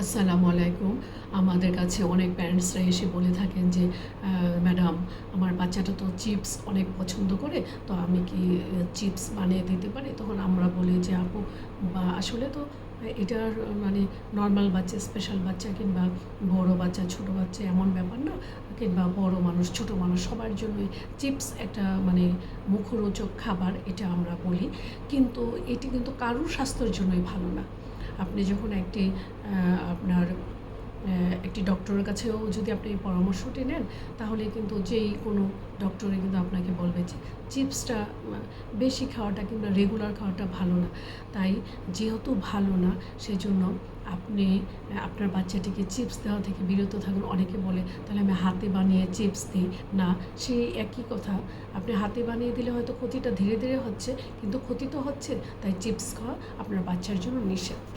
আসসালামু আলাইকুম। আমাদের কাছে অনেক প্যারেন্টসরা এসে বলে থাকেন যে ম্যাডাম আমার বাচ্চাটা তো চিপস অনেক পছন্দ করে, তো আমি কি চিপস বানিয়ে দিতে পারি? তখন আমরা বলি যে, আপু, বা আসলে তো এটার মানে নর্মাল বাচ্চা স্পেশাল বাচ্চা কিংবা বড় বাচ্চা, ছোট বাচ্চা এমন ব্যাপার না, কিংবা বড় মানুষ, ছোট মানুষ, সবার জন্যই চিপস একটা মানে মুখরোচক খাবার, এটা আমরা বলি। কিন্তু এটি কিন্তু কারুর স্বাস্থ্যের জন্যই ভালো না। আপনি যখন একটি আপনার একটি ডক্টরের কাছেও যদি আপনি পরামর্শটি নেন, তাহলে কিন্তু যেই কোনো ডক্টরে কিন্তু আপনাকে বলবে যে চিপসটা বেশি খাওয়াটা কিংবা রেগুলার খাওয়াটা ভালো না। তাই যেহেতু ভালো না, সেজন্য আপনি, আপনার বাচ্চাটিকে চিপস দেওয়া থেকে বিরত থাকুন। অনেকে বলে, তাহলে আমি হাতে বানিয়ে চিপস দিই। না, সেই একই কথা। আপনি হাতে বানিয়ে দিলে হয়তো ক্ষতিটা ধীরে ধীরে হচ্ছে, কিন্তু ক্ষতি তো হচ্ছে। তাই চিপস খাওয়া আপনার বাচ্চার জন্য নিষেধ।